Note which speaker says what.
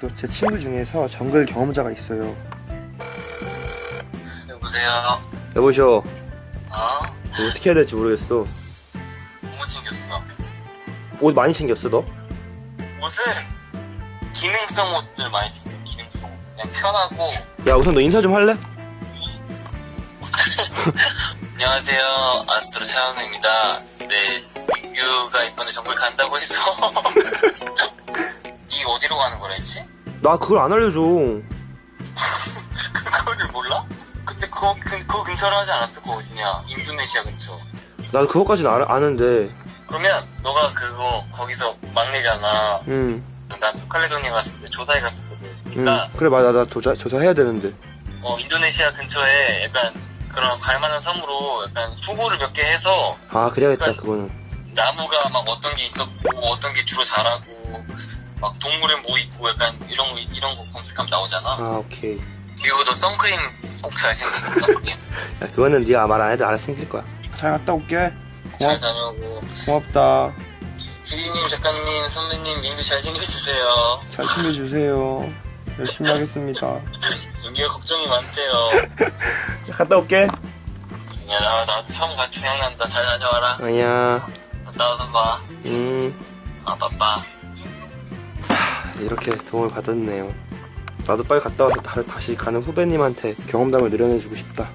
Speaker 1: 또 제 친구 중에서 정글 경험자가 있어요.
Speaker 2: 여보세요.
Speaker 1: 여보셔,
Speaker 2: 어?
Speaker 1: 어떻게 해야 될지 모르겠어.
Speaker 2: 뭐 챙겼어?
Speaker 1: 옷 많이 챙겼어, 너?
Speaker 2: 옷은 기능성 옷들 많이 챙겨. 기능성. 옷. 그냥 편하고.
Speaker 1: 야, 우선 너 인사 좀 할래?
Speaker 2: 안녕하세요. 아스트로 차은우입니다. 네. 민규가 이번에 정글 간다고 해서. 했지?
Speaker 1: 나 그걸 안 알려줘.
Speaker 2: 그거를 몰라? 근데 그거, 그, 그거 근처로 하지 않았어? 그거 어디냐? 인도네시아 근처.
Speaker 1: 나도 그것까지는 알, 아는데.
Speaker 2: 그러면 너가 그거 거기서 막내잖아.
Speaker 1: 응,
Speaker 2: 난 북칼레도니아 갔을 때 조사에 갔었거든.
Speaker 1: 응.
Speaker 2: 그러니까
Speaker 1: 그래, 맞아. 나 조사, 조사해야 되는데.
Speaker 2: 어, 인도네시아 근처에 약간 그런 갈만한 섬으로 약간 수고를 몇 개 해서
Speaker 1: 아, 그래야겠다, 그거는.
Speaker 2: 나무가 막 어떤 게 있었고 어떤 게 주로 자라고 막 동물은 뭐 있고 약간 이런 거 이런 거 검색하면 나오잖아.
Speaker 1: 아, 오케이.
Speaker 2: 그리고 너 선크림 꼭 잘 생기고 선크림
Speaker 1: 야, 그거는 네가 말 안 해도 알아서 생길 거야. 잘 갔다 올게.
Speaker 2: 잘 다녀오고
Speaker 1: 고맙다.
Speaker 2: 피디님 작가님 선배님 민규 잘 챙겨주세요.
Speaker 1: 잘 챙겨주세요. 열심히 하겠습니다.
Speaker 2: 민규가 걱정이 많대요.
Speaker 1: 갔다 올게.
Speaker 2: 야, 나, 나도 처음 가 중앙 간다. 잘 다녀와라.
Speaker 1: 아니야.
Speaker 2: 갔다 와서 봐.
Speaker 1: 음,
Speaker 2: 아, 빠빠.
Speaker 1: 이렇게 도움을 받았네요. 나도 빨리 갔다 와서 다- 다시 가는 후배님한테 경험담을 늘려내주고 싶다.